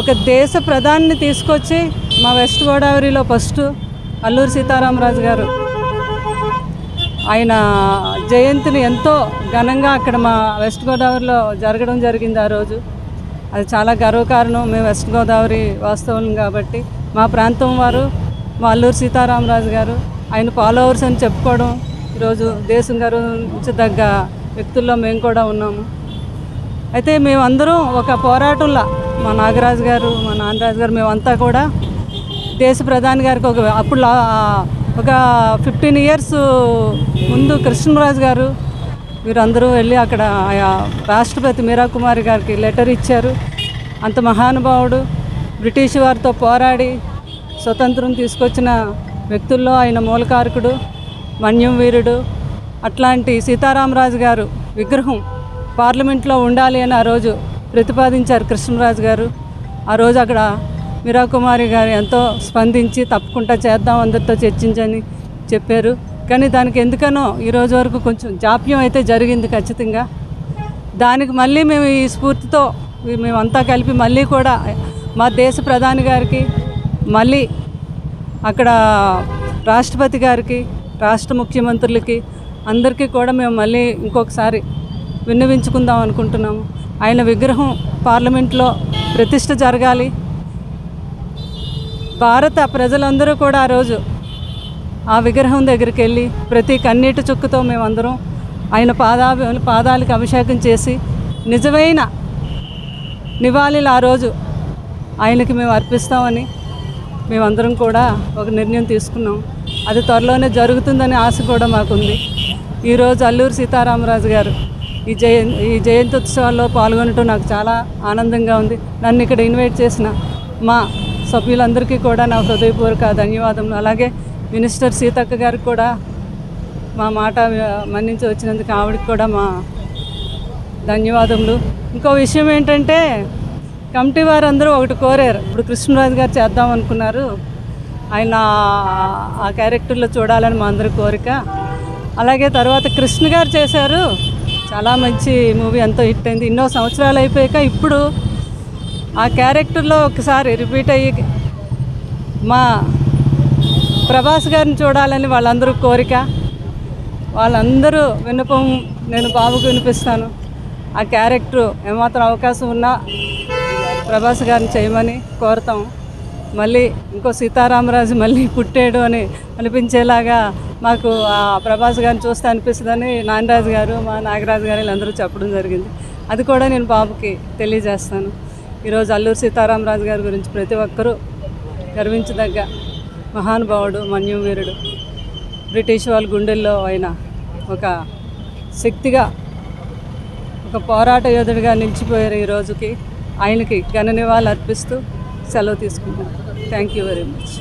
ఒక దేశ ప్రధాని తీసుకొచ్చి మా వెస్ట్ గోదావరిలో ఫస్ట్ అల్లూరి సీతారామరాజు గారు. ఆయన జయంతిని ఎంతో ఘనంగా అక్కడ మా వెస్ట్ గోదావరిలో జరగడం జరిగింది ఆ రోజు. అది చాలా గర్వకారణం. మేము వెస్ట్ గోదావరి వాస్తవం కాబట్టి మా ప్రాంతం వారు మా అల్లూరి సీతారామరాజు గారు ఆయన ఫాలోవర్స్ అని చెప్పుకోవడం ఈరోజు దేశం గర్వించదగ్గ వ్యక్తుల్లో మేము కూడా ఉన్నాము. అయితే మేమందరం ఒక పోరాటంలా మా నాగరాజు గారు మా నాన్నరాజు గారు మేమంతా కూడా దేశ ప్రధాని గారికి ఒక అప్పుడు ఒక ఫిఫ్టీన్ ఇయర్స్ ముందు కృష్ణరాజు గారు వీరందరూ వెళ్ళి అక్కడ రాష్ట్రపతి మీరా కుమారి గారికి లెటర్ ఇచ్చారు. అంత మహానుభావుడు బ్రిటిష్ వారితో పోరాడి స్వతంత్రం తీసుకొచ్చిన వ్యక్తుల్లో ఆయన మూలకారకుడు మన్యం వీరుడు. అట్లాంటి సీతారామరాజు గారు విగ్రహం పార్లమెంట్లో ఉండాలి అని ఆ రోజు ప్రతిపాదించారు కృష్ణరాజు గారు. ఆ రోజు అక్కడ మీరాకుమారి గారు ఎంతో స్పందించి తప్పకుండా చేద్దాం అందరితో చర్చించని చెప్పారు. కానీ దానికి ఎందుకనో ఈరోజు వరకు కొంచెం జాప్యం అయితే జరిగింది ఖచ్చితంగా. దానికి మళ్ళీ మేము ఈ స్ఫూర్తితో మేమంతా కలిపి మళ్ళీ కూడా మా దేశ ప్రధాని గారికి మళ్ళీ అక్కడ రాష్ట్రపతి గారికి రాష్ట్ర ముఖ్యమంత్రులకి అందరికీ కూడా మేము మళ్ళీ ఇంకొకసారి విన్నవించుకుందాం అనుకుంటున్నాము. ఆయన విగ్రహం పార్లమెంట్లో ప్రతిష్ట జరగాలి. భారత ప్రజలందరూ కూడా ఆ రోజు ఆ విగ్రహం దగ్గరికి వెళ్ళి ప్రతి కన్నీటి చుక్కతో మేమందరం ఆయన పాదా పాదాలకు అభిషేకం చేసి నిజమైన నివాళులు ఆ రోజు ఆయనకి మేము అర్పిస్తామని మేమందరం కూడా ఒక నిర్ణయం తీసుకున్నాం. అది త్వరలోనే జరుగుతుందనే ఆశ కూడా మాకుంది. ఈరోజు అల్లూరు సీతారామరాజు గారు ఈ జయంతి ఈ జయంతి ఉత్సవాల్లో పాల్గొనటం నాకు చాలా ఆనందంగా ఉంది. నన్ను ఇక్కడ ఇన్వైట్ చేసిన మా సభ్యులందరికీ కూడా నా హృదయపూర్వక ధన్యవాదములు. అలాగే మినిస్టర్ సీతక్క గారికి కూడా మా మాట మన్నించి వచ్చినందుకు ఆవిడకి కూడా మా ధన్యవాదములు. ఇంకో విషయం ఏంటంటే కమిటీ వారందరూ ఒకటి కోరారు. ఇప్పుడు కృష్ణరాజు గారు చేద్దాం అనుకున్నారు. ఆయన ఆ క్యారెక్టర్లో చూడాలని మా అందరి కోరిక. అలాగే తర్వాత కృష్ణ గారు చేశారు. చాలా మంచి మూవీ ఎంతో హిట్ అయింది. ఎన్నో సంవత్సరాలు అయిపోయాక ఇప్పుడు ఆ క్యారెక్టర్లో ఒకసారి రిపీట్ అయ్యి మా ప్రభాస్ గారిని చూడాలని వాళ్ళందరూ కోరిక వాళ్ళందరూ విన్నపం నేను బాబుకు వినిపిస్తాను. ఆ క్యారెక్టర్ ఏమాత్రం అవకాశం ఉన్నా ప్రభాస్ గారిని చేయమని కోరుతాం. మళ్ళీ ఇంకో సీతారామరాజు మళ్ళీ పుట్టాడు అని అనిపించేలాగా మాకు ఆ ప్రభాస్ గారిని చూస్తే అనిపిస్తుందని నాగరాజు గారు మా నాగరాజు గారు వీళ్ళందరూ చెప్పడం జరిగింది. అది కూడా నేను బాబుకి తెలియజేస్తాను. ఈరోజు అల్లూరు సీతారామరాజు గారి గురించి ప్రతి ఒక్కరూ గర్వించదగ్గ మహానుభావుడు మన్యువీరుడు. బ్రిటిష్ వాళ్ళ గుండెల్లో అయిన ఒక శక్తిగా ఒక పోరాట యోధుడిగా నిలిచిపోయారు ఈ రోజుకి. ఆయనకి ఘన నివాళులు అర్పిస్తూ సెలవు తీసుకుంటాను థ్యాంక్ యూ వెరీ మచ్